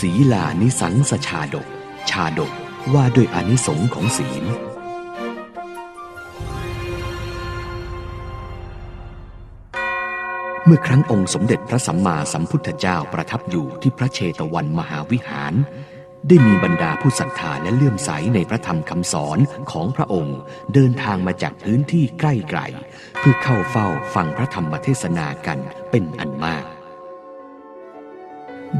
ศีลานิสังสชาดก ชาดกว่าด้วยอนิสงส์ของศีล เมื่อครั้งองค์สมเด็จพระสัมมาสัมพุทธเจ้าประทับอยู่ที่พระเชตวันมหาวิหาร ได้มีบรรดาผู้ศรัทธาและเลื่อมใสในพระธรรมคำสอนของพระองค์ เดินทางมาจากพื้นที่ใกล้ไกล เพื่อเข้าเฝ้าฟังพระธรรมเทศนากันเป็นอันมาก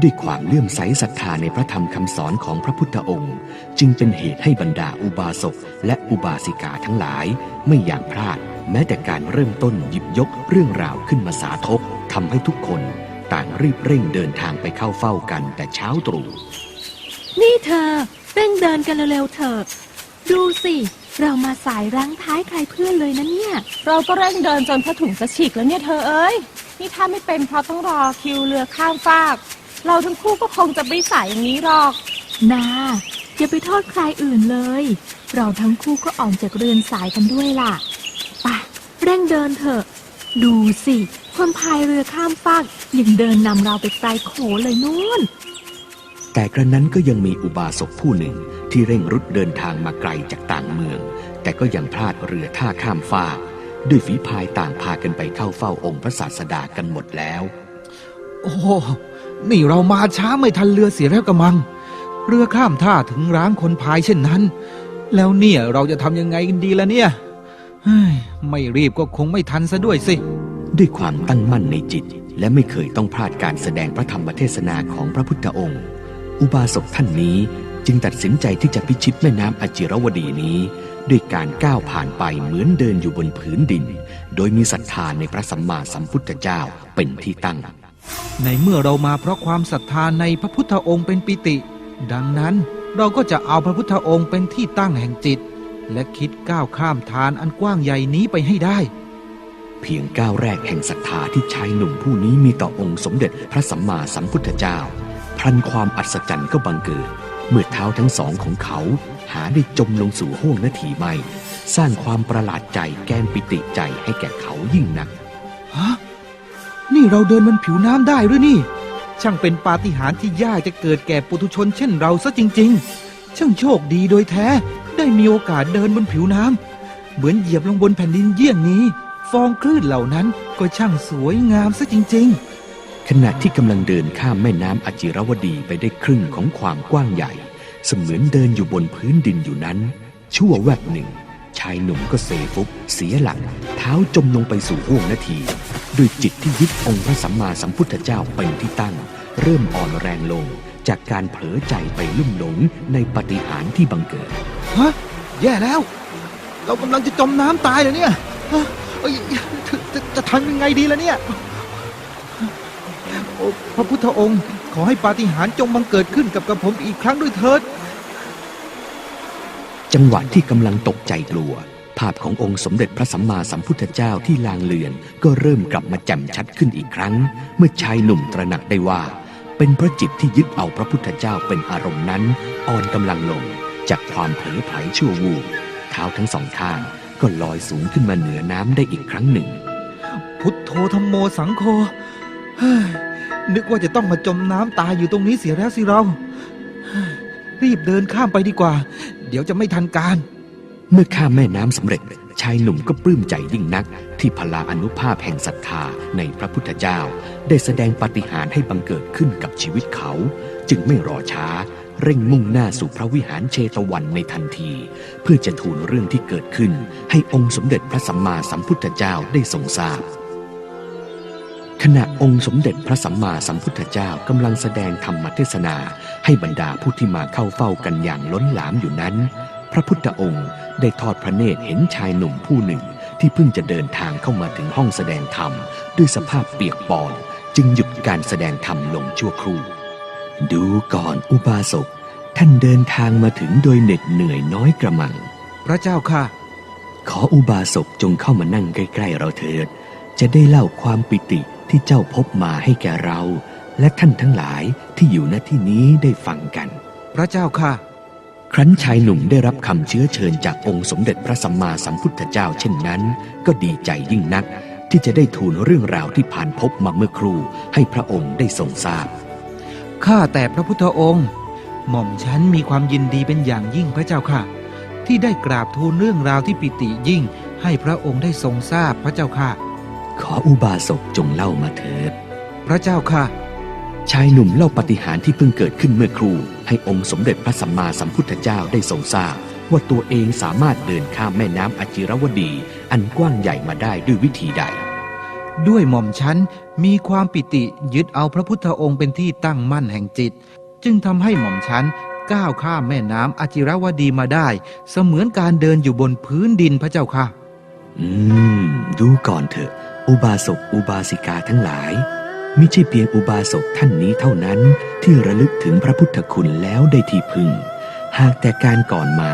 ด้วยความเลื่อมใสศรัทธาในพระธรรมคำสอนของพระพุทธองค์ จึงเป็นเหตุให้บรรดาอุบาสกและอุบาสิกาทั้งหลาย ไม่อยากพลาด แม้แต่การเริ่มต้นหยิบยกเรื่องราวขึ้นมาสาธกทำให้ทุกคนต่างรีบเร่งเดินทางไปเข้าเฝ้ากันแต่เช้าตรู่นี่เธอเร่งเดินกันเร็วๆเถิดดูสิ เรามาสายรั้งท้ายใครเพื่อนเลยนะเนี่ย เราก็เร่งเดินจนผ้าถุงจะฉีกแล้วเนี่ยเธอเอ้ย นี่ถ้าไม่เป็นเพราะต้องรอคิวเรือข้ามฟาก เราทั้งคู่ก็คงจะไม่สายอย่างนี้หรอก นาอย่าไปโทษใครอื่นเลย เราทั้งคู่ก็ออกจากเรือนสายกันด้วยล่ะไปเร่งเดินเถอะ ดูสิ คนพายเรือข้ามฟากยังเดินนำเราไปไกลโขเลยนู่น แต่กระนั้นก็ยังมีอุบาสกผู้หนึ่งที่เร่งรุดเดินทางมาไกลจากต่างเมือง แต่ก็ยังพลาดเรือท่าข้ามฟากด้วยฝีพายต่างพากันไปเข้าเฝ้าองค์พระศาสดากันหมดแล้ว โอ้โห นี่เรามาช้าไม่ทันเรือเสียแล้วกระมัง เรือข้ามท่าถึงร้างคนพายเช่นนั้น แล้วเนี่ยเราจะทำยังไงกันดีล่ะเนี่ยเฮ้ยไม่รีบก็คงไม่ทันซะด้วยสิ ด้วยความตั้งมั่นในจิต และไม่เคยต้องพลาดการแสดงพระธรรมเทศนาของพระพุทธองค์ อุบาสกท่านนี้จึงตัดสินใจที่จะพิชิตแม่น้ำอจิรวดีนี้ ด้วยการก้าวผ่านไปเหมือนเดินอยู่บนผืนดิน โดยมีศรัทธาในพระสัมมาสัมพุทธเจ้าเป็นที่ตั้ง ในเมื่อเรามาเพราะความศรัทธาในพระพุทธองค์เป็นปิติ ดังนั้นเราก็จะเอาพระพุทธองค์เป็นที่ตั้งแห่งจิต และคิดก้าวข้ามทานอันกว้างใหญ่นี้ไปให้ได้ เพียงก้าวแรกแห่งศรัทธาที่ชายหนุ่มผู้นี้มีต่อองค์สมเด็จพระสัมมาสัมพุทธเจ้าพลันความอัศจรรย์ก็บังเกิด เมื่อเท้าทั้งสองของเขาหาได้จมลงสู่ห้วงนาทีไม่ สร้างความประหลาดใจแก้มปิติใจให้แก่เขายิ่งนักฮะ นี่เราเดินบนผิวน้ำได้หรือนี่ ช่างเป็นปาฏิหาริย์ที่ยากจะเกิดแก่ปุถุชนเช่นเราซะจริง ๆ ช่างโชคดีโดยแท้ ได้มีโอกาสเดินบนผิวน้ำเหมือนเหยียบลงบนแผ่นดินเยี่ยงนี้ ฟองคลื่นเหล่านั้นก็ช่างสวยงามซะจริง ขณะที่กำลังเดินข้ามแม่น้ำอจิรวดีไปได้ครึ่งของความกว้างใหญ่ เสมือนเดินอยู่บนพื้นดินอยู่นั้น ชั่วแวบหนึ่ง ชายหนุ่มก็เซฟุบเสียหลัก เท้าจมลงไปสู่ห้วงนาที ด้วยจิตที่ยึดองค์พระสัมมาสัมพุทธเจ้าเป็นที่ตั้ง เริ่มอ่อนแรงลง จากการเผลอใจไปลุ่มหลงในปาฏิหารย์ที่บังเกิดๆฮะ แย่แล้ว เรากำลังจะจมน้ำตายเลยเนี่ยฮะเอ้ยจะจะจะทำยังไงดีล่ะเนี่ยโอ้พระพุทธองค์ขอให้ปาฏิหาริย์จงบังเกิดขึ้นกับกระผมอีกครั้งด้วยเถิด จังหวะที่กำลังตกใจกลัว ภาพขององค์สมเด็จพระสัมมาสัมพุทธเจ้าที่ลางเลือนก็เริ่มกลับมาแจ่มชัดขึ้นอีกครั้ง เมื่อชายหนุ่มตระหนักได้ว่า เป็นพระจิตที่ยึดเอาพระพุทธเจ้าเป็นอารมณ์นั้น อ่อนกำลังลง จากความเผลอไผลชั่ววูบเท้าทั้งสองข้างก็ลอยสูงขึ้นมาเหนือน้ำได้อีกครั้งหนึ่ง พุทโธธรรมโมสังโฆนึกว่าจะต้องมาจมน้ำตายอยู่ตรงนี้เสียแล้วสิเรา รีบเดินข้ามไปดีกว่า เดี๋ยวจะไม่ทันการ เมื่อข้ามแม่น้ำสำเร็จ ชายหนุ่มก็ปลื้มใจยิ่งนัก ที่พลาอนุภาพแห่งศรัทธาในพระพุทธเจ้า ได้แสดงปาฏิหาริย์ให้บังเกิดขึ้นกับชีวิตเขา จึงไม่รอช้า เร่งมุ่งหน้าสู่พระวิหารเชตวันในทันที เพื่อจะทูลเรื่องที่เกิดขึ้น ให้องค์สมเด็จพระสัมมาสัมพุทธเจ้าได้ทรงทราบขณะองค์สมเด็จพระสัมมาสัมพุทธเจ้ากำลังแสดงธรรมเทศนา ให้บรรดาผู้ที่มาเข้าเฝ้ากันอย่างล้นหลามอยู่นั้น พระพุทธองค์ ได้ทอดพระเนตรเห็นชายหนุ่มผู้หนึ่งที่เพิ่งจะเดินทางเข้ามาถึงห้องแสดงธรรม ด้วยสภาพเปียกปอน จึงหยุดการแสดงธรรมลงชั่วครู่ ดูก่อนอุบาสก ท่านเดินทางมาถึงโดยเหน็ดเหนื่อยน้อยกระมัง พระเจ้าค่ะ ขออุบาสกจงเข้ามานั่งใกล้ๆเราเถิด จะได้เล่าความปิติที่เจ้าพบมาให้แก่เรา และท่านทั้งหลายที่อยู่ณที่นี้ได้ฟังกัน พระเจ้าค่ะ ครั้นชายหนุ่มได้รับคำเชื้อเชิญจากองค์สมเด็จพระสัมมาสัมพุทธเจ้าเช่นนั้น ก็ดีใจยิ่งนักที่จะได้ทูลเรื่องราวที่ผ่านพบมาเมื่อครู่ให้พระองค์ได้ทรงทราบ ข้าแต่พระพุทธองค์ หม่อมฉันมีความยินดีเป็นอย่างยิ่งพระเจ้าค่ะ ที่ได้กราบทูลเรื่องราวที่ปิติยิ่ง ให้พระองค์ได้ทรงทราบพระเจ้าค่ะ ขออุบาสกจงเล่ามาเถิด พระเจ้าค่ะ ชายหนุ่มเล่าปาฏิหารย์ที่เพิ่งเกิดขึ้นเมื่อครู่ ให้องค์สมเด็จพระสัมมาสัมพุทธเจ้าได้ทรงทราบ ว่าตัวเองสามารถเดินข้ามแม่น้ำอจิรวดี อันกว้างใหญ่มาได้ด้วยวิธีใด ด้วยหม่อมฉันมีความปิติยึดเอาพระพุทธองค์เป็นที่ตั้งมั่นแห่งจิต จึงทำให้หม่อมฉันก้าวข้ามแม่น้ำอจิรวดีมาได้ เสมือนการเดินอยู่บนพื้นดินพระเจ้าค่ะ อืม ดูก่อนเถอะ อุบาสกอุบาสิกาทั้งหลาย มิใช่เพียงอุบาสกท่านนี้เท่านั้นที่ระลึกถึงพระพุทธคุณแล้วได้ที่พึงหากแต่การก่อนมา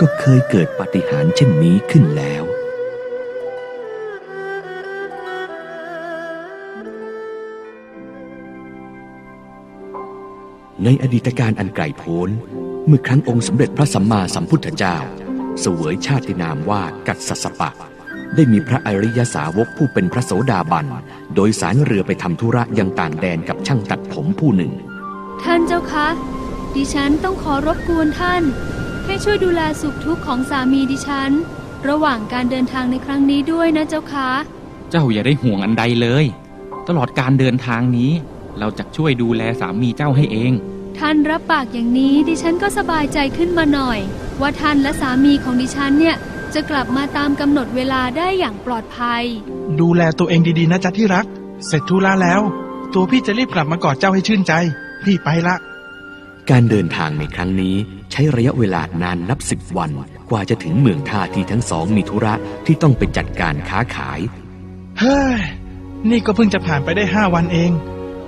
ก็เคยเกิดปฏิหารเช่นนี้ขึ้นแล้ว ในอดีตการอันไกลโพ้น เมื่อครั้งองค์สมเด็จพระสัมมาสัมพุทธเจ้า เสวยชาตินามว่ากัสสปะ ได้มีพระอริยสาวกผู้เป็นพระโสดาบัน โดยสารเรือไปทำธุระยังต่างแดนกับช่างตัดผมผู้หนึ่ง ท่านเจ้าคะ ดิฉันต้องขอรบกวนท่าน ให้ช่วยดูแลสุขทุกข์ของสามีดิฉัน ระหว่างการเดินทางในครั้งนี้ด้วยนะเจ้าคะ เจ้าอย่าได้ห่วงอันใดเลย ตลอดการเดินทางนี้ เราจะช่วยดูแลสามีเจ้าให้เอง ท่านรับปากอย่างนี้ดิฉันก็สบายใจขึ้นมาหน่อย ว่าท่านและสามีของดิฉันเนี่ย จะกลับมาตามกำหนดเวลาได้อย่างปลอดภัย ดูแลตัวเองดีๆนะจ๊ะที่รัก เสร็จธุระแล้ว ตัวพี่จะรีบกลับมากอดเจ้าให้ชื่นใจ พี่ไปละ การเดินทางในครั้งนี้ใช้ระยะเวลานานนับสิบวัน กว่าจะถึงเมืองท่าที่ทั้งสองมีธุระที่ต้องไปจัดการค้าขาย เฮ้ย นี่ก็เพิ่งจะผ่านไปได้ห้าวันเอง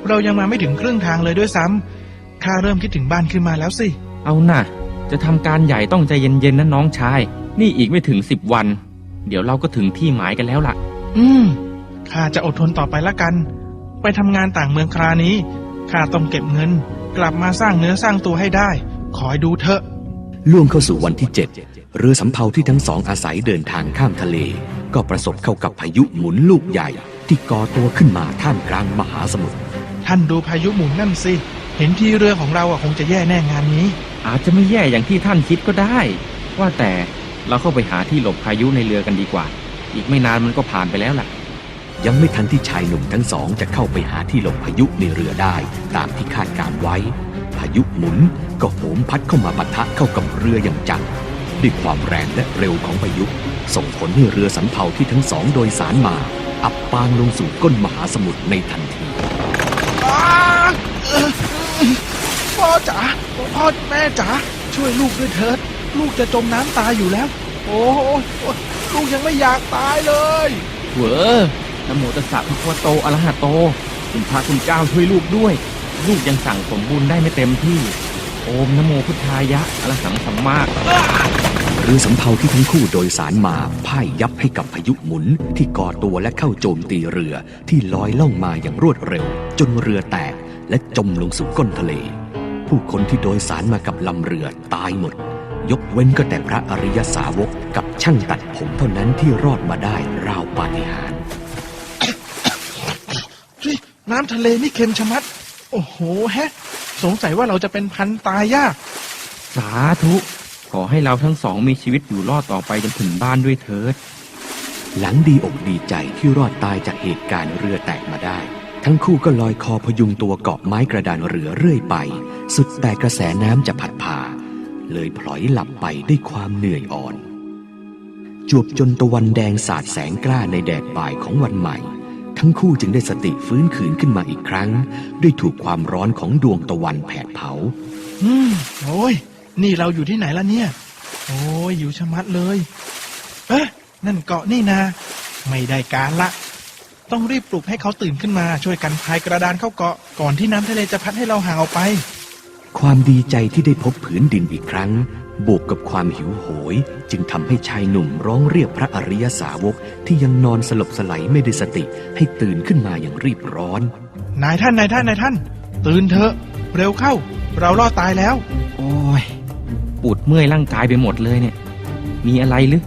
เรายังมาไม่ถึงครึ่งทางเลยด้วยซ้ำข้าเริ่มคิดถึงบ้านขึ้นมาแล้วสิ เอาน่ะ จะทำการใหญ่ต้องใจเย็นๆนะน้องชาย นี่อีกไม่ถึงสิบวัน เดี๋ยวเราก็ถึงที่หมายกันแล้วล่ะ อืม ข้าจะอดทนต่อไปละกัน ไปทำงานต่างเมืองคราวนี้ ข้าต้องเก็บเงิน กลับมาสร้างเนื้อสร้างตัวให้ได้คอยดูเถอะ ล่วงเข้าสู่วันที่เจ็ดเรือสำเภาที่ทั้งสองอาศัยเดินทางข้ามทะเล ก็ประสบเข้ากับพายุหมุนลูกใหญ่ ที่ก่อตัวขึ้นมาท่ามกลางมหาสมุทร ท่านดูพายุหมุนนั่นสิ เห็นทีเรือของเราอะคงจะแย่แน่งานนี้ อาจจะไม่แย่อย่างที่ท่านคิดก็ได้ ว่าแต่ เราเข้าไปหาที่หลบพายุในเรือกันดีกว่า อีกไม่นานมันก็ผ่านไปแล้วล่ะ ยังไม่ทันที่ชายหนุ่มทั้งสองจะเข้าไปหาที่หลบพายุในเรือได้ ตามที่คาดการไว้ พายุหมุนก็โหมพัดเข้ามาปะทะเข้ากับเรืออย่างจังด้วยความแรงและเร็วของพายุ ส่งผลให้เรือสำเภาที่ทั้งสองโดยสารมา อับปางลงสู่ก้นมหาสมุทรในทันทีพ่อจ๋าพ่อแม่จ๋าช่วยลูกด้วยเถิด ลูกจะจมน้ำตายอยู่แล้ว โอ้โหลูกยังไม่อยากตายเลยเวอนะโมตัสสะพระพุทธโตอะระหะโตคุณพระคุณเจ้าช่วยลูกด้วย ลูกยังสั่งสมบูรณ์ได้ไม่เต็มที่ โอมนะโมพุทธายะอะระหังสัมมาเรือสำเภาที่ทั้งคู่โดยสารมาพ่ายยับให้กับพายุหมุนที่ก่อตัวและเข้าโจมตีเรือที่ลอยล่องมาอย่างรวดเร็ว จนเรือแตกและจมลงสู่ก้นทะเล ผู้คนที่โดยสารมากับลำเรือตายหมด ยกเว้นก็แต่พระอริยสาวกกับช่างตัดผมเท่านั้นที่รอดมาได้ราวปาฏิหาริย์เฮ้ยน้ำทะเลนี่เค็มชะมัด โอ้โหแฮะ สงสัยว่าเราจะเป็นพันตายยาก สาธุ ขอให้เราทั้งสองมีชีวิตอยู่รอดต่อไปจนถึงบ้านด้วยเถิด หลังดีอกดีใจที่รอดตายจากเหตุการณ์เรือแตกมาได้ ทั้งคู่ก็ลอยคอพยุงตัวเกาะไม้กระดานเรือเรื่อยไป สุดแต่กระแสน้ำจะผัดผ่า เลยพลอยหลับไปด้วยความเหนื่อยอ่อน จวบจนตะวันแดงสาดแสงกล้าในแดดบ่ายของวันใหม่ ทั้งคู่จึงได้สติฟื้นคืนขึ้นมาอีกครั้ง ด้วยถูกความร้อนของดวงตะวันแผดเผา อืมโอ้ยนี่เราอยู่ที่ไหนล่ะเนี่ย โอ้ยอยู่ชะมัดเลยเอ๊ะนั่นเกาะนี่นา ไม่ได้การละ ต้องรีบปลุกให้เขาตื่นขึ้นมาช่วยกันพายกระดานเข้าเกาะก่อนที่น้ำทะเลจะพัดให้เราห่างออกไป ความดีใจที่ได้พบผืนดินอีกครั้ง บวกกับความหิวโหย จึงทำให้ชายหนุ่มร้องเรียกพระอริยสาวกที่ยังนอนสลบสไลไม่ได้สติให้ตื่นขึ้นมาอย่างรีบร้อน นายท่านนายท่านนายท่าน ตื่นเถอะ เร็วเข้า เรารอดตายแล้ว โอ้ยปวดเมื่อยร่างกายไปหมดเลยเนี่ย มีอะไรหรือ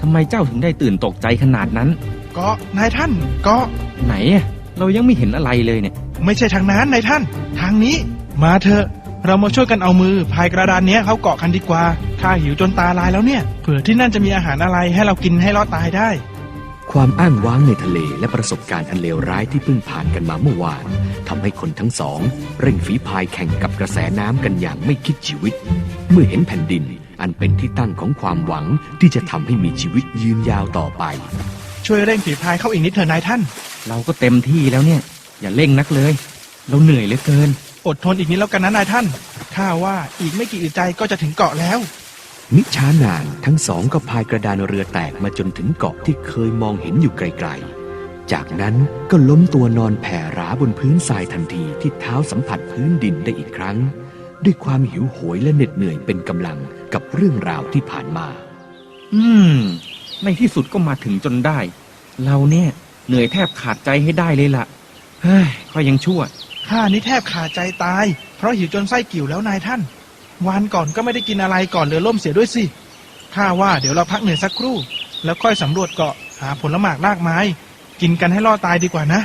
ทำไมเจ้าถึงได้ตื่นตกใจขนาดนั้นเกาะนายท่านเกาะไหนอะเรายังไม่เห็นอะไรเลยเนี่ย ไม่ใช่ทางนั้นนายท่าน ทางนี้ มาเถอะ เรามาช่วยกันเอามือพายกระดานเนี้ยเขาเกาะกันดีกว่าข้าหิวจนตาลายแล้วเนี่ย เผื่อที่นั่นจะมีอาหารอะไรให้เรากินให้รอดตายได้ ความอ้างว้างในทะเลและประสบการณ์อันเลวร้ายที่เพิ่งผ่านกันมาเมื่อวานทำให้คนทั้งสอง เร่งฝีพายแข่งกับกระแสน้ำกันอย่างไม่คิดชีวิต เมื่อเห็นแผ่นดินอันเป็นที่ตั้งของความหวังที่จะทำให้มีชีวิตยืนยาวต่อไป ช่วยเร่งฝีพายเข้าอีกนิดเถอะนายท่าน เราก็เต็มที่แล้วเนี่ย อย่าเร่งนักเลย เราเหนื่อยเหลือเกิน อดทนอีกนิดแล้วกันนะนายท่าน ข้าว่าอีกไม่กี่อึดใจก็จะถึงเกาะแล้ว มิช้านานทั้งสองก็พายกระดานเรือแตกมาจนถึงเกาะที่เคยมองเห็นอยู่ไกลๆ จากนั้นก็ล้มตัวนอนแผ่ราบนพื้นทรายทันทีที่เท้าสัมผัสพื้นดินได้อีกครั้ง ด้วยความหิวโหยและเหน็ดเหนื่อยเป็นกำลังกับเรื่องราวที่ผ่านมา อืม ในที่สุดก็มาถึงจนได้ เราเนี่ยเหนื่อยแทบขาดใจให้ได้เลยล่ะเฮ้ยก็ยังชั่ว ข้านี่แทบขาดใจตาย เพราะหิวจนไส้กิ่วแล้วนายท่าน วันก่อนก็ไม่ได้กินอะไรก่อนเรือล่มเสียด้วยสิข้าว่าเดี๋ยวเราพักเหนื่อยสักครู่ แล้วค่อยสำรวจเกาะหาผลหมากรากไม้ กินกันให้รอดตายดีกว่านะ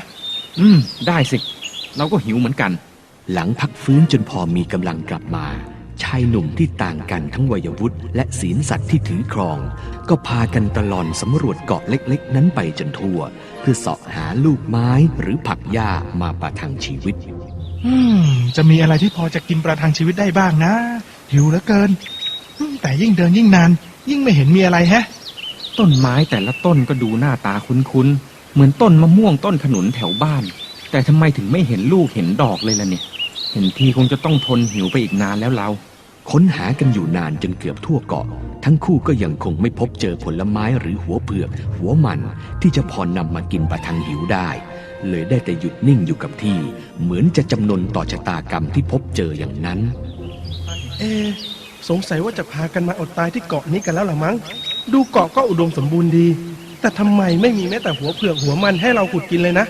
อืม ได้สิ เราก็หิวเหมือนกัน หลังพักฟื้นจนพอมีกำลังกลับมาายหนุ่มที่ต่างกันทั้งวัยวุฒิและศีลสัตว์ที่ถือครอง ก็พากันตลอนสำรวจเกาะเล็กๆ นั้นไปจนทั่ว เพื่อเสาะหาลูกไม้หรือผักหญ้ามาประทังชีวิต อืม จะมีอะไรที่พอจะกินประทังชีวิตได้บ้างนะ หิวเหลือเกินอืมแต่ยิ่งเดินยิ่งนาน ยิ่งไม่เห็นมีอะไรแฮะ ต้นไม้แต่ละต้นก็ดูหน้าตาคุ้นๆ เหมือนต้นมะม่วงต้นขนุนแถวบ้าน แต่ทำไมถึงไม่เห็นลูกเห็นดอกเลยล่ะเนี่ย เห็นทีคงจะต้องทนหิวไปอีกนานแล้วเรา ค้นหากันอยู่นานจนเกือบทั่วเกาะ ทั้งคู่ก็ยังคงไม่พบเจอผลไม้หรือหัวเผือก หัวมันที่จะพอนำมากินประทังหิวได้ เลยได้แต่หยุดนิ่งอยู่กับที่ เหมือนจะจำนนต่อชะตากรรมที่พบเจออย่างนั้น เอ สงสัยว่าจะพากันมาอดตายที่เกาะนี้กันแล้วล่ะมั้ง ดูเกาะก็อุดมสมบูรณ์ดี แต่ทำไมไม่มีแม้แต่หัวเผือกหัวมันให้เราขุดกินเลยนะ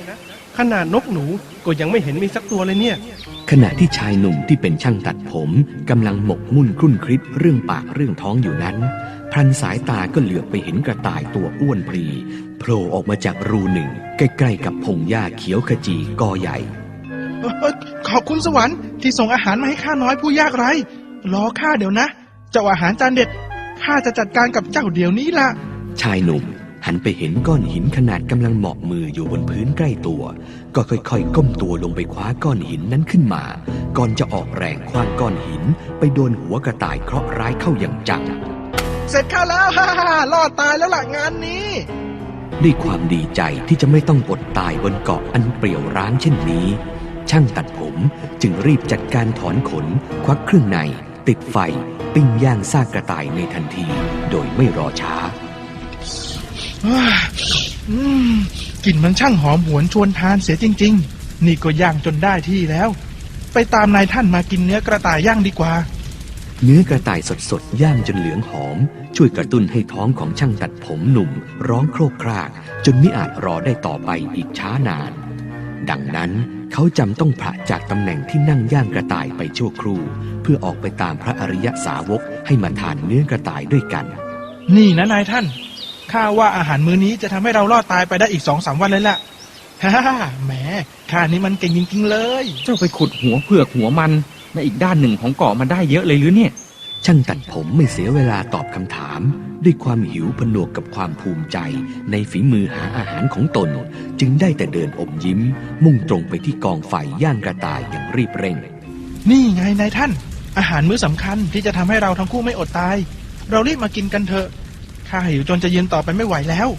ขนาดนกหนูก็ยังไม่เห็นมีสักตัวเลยเนี่ย ขณะที่ชายหนุ่มที่เป็นช่างตัดผมกำลังหมกมุ่นครุ่นคิดเรื่องปากเรื่องท้องอยู่นั้น พลันสายตาก็เหลือบไปเห็นกระต่ายตัวอ้วนพรีโผล่ออกมาจากรูหนึ่ง ใกล้ๆกับพงหญ้าเขียวขจีกอใหญ่เอ้ยขอบคุณสวรรค์ที่ส่งอาหารมาให้ข้าน้อยผู้ยากไร้รอข้าเดี๋ยวนะ เจ้าอาหารจานเด็ดข้าจะจัดการกับเจ้าเดี๋ยวนี้ละชายหนุ่ม หันไปเห็นก้อนหินขนาดกำลังเหมาะมืออยู่บนพื้นใกล้ตัว ก็ค่อยๆ ก้มตัวลงไปคว้าก้อนหินนั้นขึ้นมา ก่อนจะออกแรงคว้างก้อนหิน ไปโดนหัวกระต่ายเคราะห์ร้ายเข้าอย่างจัง เสร็จข้าแล้วฮ่าฮ่ารอดตายแล้วล่ะงานนี้ ด้วยความดีใจที่จะไม่ต้องอดตายบนเกาะอันเปรี่ยวร้างเช่นนี้ ช่างตัดผมจึงรีบจัดการถอนขน ควักเครื่องใน ติดไฟ ปิ้งย่างซากกระต่ายในทันที โดยไม่รอช้าอืม กลิ่นมันช่างหอมหวนชวนทานเสียจริง ๆ นี่ก็ย่างจนได้ที่แล้ว ไปตามนายท่านมากินเนื้อกระต่ายย่างดีกว่า เนื้อกระต่ายสดๆ ย่างจนเหลืองหอม ช่วยกระตุ้นให้ท้องของช่างตัดผมหนุ่ม ร้องโครกคราก จนไม่อาจรอได้ต่อไปอีกช้านาน ดังนั้นเขาจำต้องผละจากตำแหน่งที่นั่งย่างกระต่ายไปชั่วครู่ เพื่อออกไปตามพระอริยสาวกให้มาทานเนื้อกระต่ายด้วยกัน นี่นะนายท่าน ข้าว่าอาหารมื้อนี้จะทำให้เรารอดตายไปได้อีกสองสามวันเลยล่ะฮ่าฮ่าแหมข้านี่มันเก่งจริงๆเลย เจ้าไปขุดหัวเผือกหัวมันในอีกด้านหนึ่งของเกาะมาได้เยอะเลยหรือเนี่ย ช่างตัดผมไม่เสียเวลาตอบคำถาม ด้วยความหิวผนวกกับความภูมิใจ ในฝีมือหาอาหารของตน จึงได้แต่เดินอมยิ้ม มุ่งตรงไปที่กองไฟย่างกระต่ายอย่างรีบเร่ง นี่ไงนายท่าน อาหารมื้อสำคัญที่จะทำให้เราทั้งคู่ไม่อดตาย เรารีบมากินกันเถอะ ข้าหิวจนจะยืนต่อไปไม่ไหวแล้ว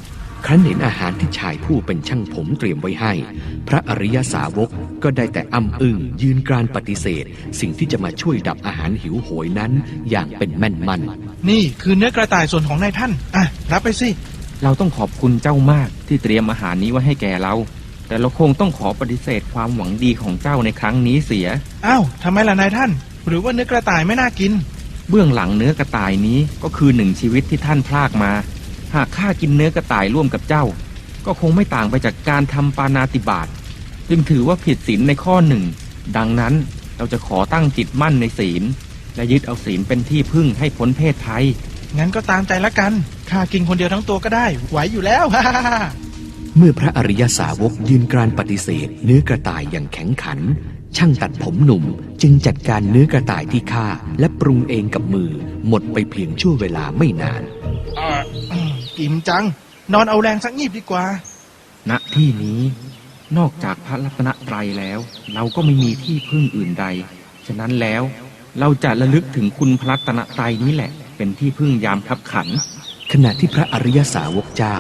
ครั้นเห็นอาหารที่ชายผู้เป็นช่างผมเตรียมไว้ให้ พระอริยสาวกก็ได้แต่อ้ำอึ้งยืนกรานปฏิเสธ สิ่งที่จะมาช่วยดับอาหารหิวโหยนั้นอย่างเป็นแม่นมันนี่คือเนื้อกระต่ายส่วนของนายท่าน อะ รับไปสิ เราต้องขอบคุณเจ้ามากที่เตรียมอาหารนี้ไว้ให้แก่เรา แต่เราคงต้องขอปฏิเสธความหวังดีของเจ้าในครั้งนี้เสีย อ้าวทำไมล่ะนายท่าน หรือว่าเนื้อกระต่ายไม่น่ากิน เบื้องหลังเนื้อกระต่ายนี้ก็คือหนึ่งชีวิตที่ท่านพลากมา หากข้ากินเนื้อกระต่ายร่วมกับเจ้า ก็คงไม่ต่างไปจากการทำปานาติบาตจึงถือว่าผิดศีลในข้อหนึ่ง ดังนั้นเราจะขอตั้งจิตมั่นในศีล และยึดเอาศีลเป็นที่พึ่งให้พ้นเพศภัย งั้นก็ตามใจละกัน ข้ากินคนเดียวทั้งตัวก็ได้ ไหวอยู่แล้วฮ่าฮ่าฮ่าเมื่อพระอริยสาวกยืนกรานปฏิเสธ เนื้อกระต่ายอย่างแข็งขัน ช่างตัดผมหนุ่มจึงจัดการเนื้อกระต่ายที่ฆ่าและปรุงเองกับมือ หมดไปเพียงชั่วเวลาไม่นานอ่าอืมอิ่มจัง นอนเอาแรงสักงีบดีกว่า ณที่นี้ นอกจากพระรัตนตรัยแล้ว เราก็ไม่มีที่พึ่งอื่นใด ฉะนั้นแล้วเราจะระลึกถึงคุณพระรัตนตรัยนี้แหละ เป็นที่พึ่งยามทับขัน ขณะที่พระอริยสาวกเจ้า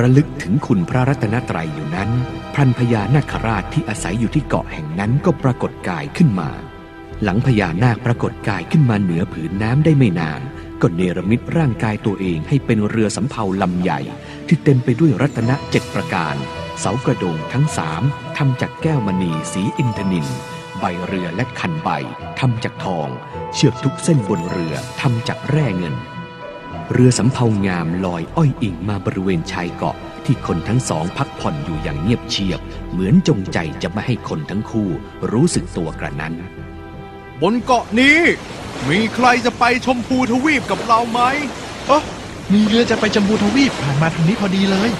ระลึกถึงคุณพระรัตนตรัยอยู่นั้น พรันพญานาคราชที่อาศัยอยู่ที่เกาะแห่งนั้นก็ปรากฏกายขึ้นมา หลังพญานาคปรากฏกายขึ้นมาเหนือผืนน้ำได้ไม่นานก็เนรมิตร่างกายตัวเองให้เป็นเรือสำเภาลำใหญ่ ที่เต็มไปด้วยรัตนะเจ็ดประการ เสากระโดงทั้งสามทำจากแก้วมณีสีอินทนินใบเรือและคันใบทำจากทอง เชือกทุกเส้นบนเรือทำจากแร่เงิน เรือสำเภางามลอยอ้อยอิงมาบริเวณชายเกาะ ที่คนทั้งสองพักผ่อนอยู่อย่างเงียบเชียบ เหมือนจงใจจะไม่ให้คนทั้งคู่รู้สึกตัวกระนั้น บนเกาะนี้ มีใครจะไปชมพูทวีปกับเราไหมโอ้มีเรือจะไปจมพูทวีปผ่านมาทางนี้พอดีเลย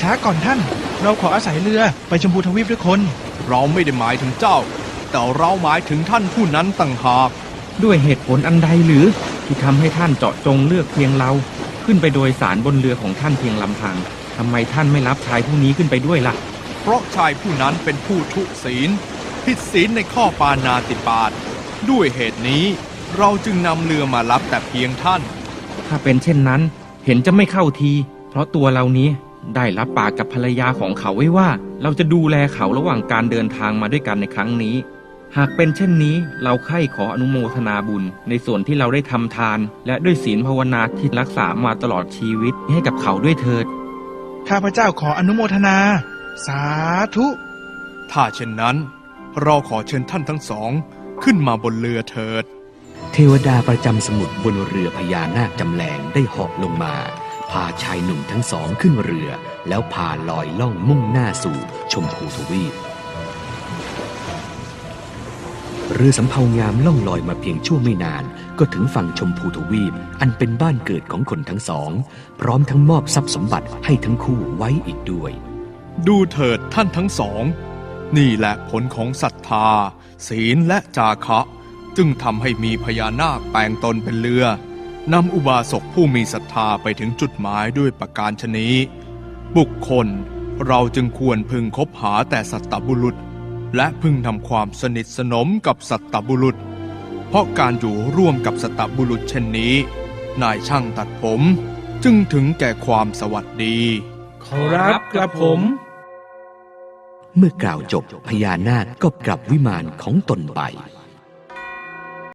ช้าก่อนท่าน เราขออาศัยเรือไปจมพูทวีปด้วยคน เราไม่ได้หมายถึงเจ้า แต่เราหมายถึงท่านผู้นั้นต่างหาก ด้วยเหตุผลอันใดหรือที่ทำให้ท่านเจาะจงเลือกเพียงเรา ขึ้นไปโดยสารบนเรือของท่านเพียงลำพัง ทำไมท่านไม่รับชายผู้นี้ขึ้นไปด้วยล่ะ เพราะชายผู้นั้นเป็นผู้ทุศีล ผิดศีลในข้อปานาติปาตด้วยเหตุนี้เราจึงนำเรือมารับแต่เพียงท่าน ถ้าเป็นเช่นนั้นเห็นจะไม่เข้าที เพราะตัวเรานี้ได้รับปากกับภรรยาของเขาไว้ว่า เราจะดูแลเขาระหว่างการเดินทางมาด้วยกันในครั้งนี้ หากเป็นเช่นนี้เราใคร่ขออนุโมทนาบุญ ในส่วนที่เราได้ทำทาน และด้วยศีลภาวนาที่รักษามาตลอดชีวิตให้กับเขาด้วยเถิด ข้าพเจ้าขออนุโมทนา สาธุ ถ้าเช่นนั้น เราขอเชิญท่านทั้งสองขึ้นมาบนเรือเถิด เทวดาประจำสมุทรบนเรือพญานาคจำแรงได้เหาะลงมา พาชายหนุ่มทั้งสองขึ้นเรือ แล้วพาลอยล่องมุ่งหน้าสู่ชมพูทวีปเรือสำเภางามล่องลอยมาเพียงชั่วไม่นาน ก็ถึงฝั่งชมพูทวีป อันเป็นบ้านเกิดของคนทั้งสอง พร้อมทั้งมอบทรัพย์สมบัติให้ทั้งคู่ไว้อีกด้วย ดูเถิดท่านทั้งสอง นี่แหละผลของศรัทธา ศีลและจาคะ จึงทำให้มีพญานาคแปลงตนเป็นเรือนำอุบาสกผู้มีศรัทธาไปถึงจุดหมายด้วยประการชนี้บุคคลเราจึงควรพึงคบหาแต่สัตตบุรุษ และพึงทำความสนิทสนมกับสัตตบุรุษ เพราะการอยู่ร่วมกับสัตตบุรุษเช่นนี้ นายช่างตัดผมจึงถึงแก่ความสวัสดีขอรับกระผม เมื่อกล่าวจบพญานาคก็กลับวิมานของตนไป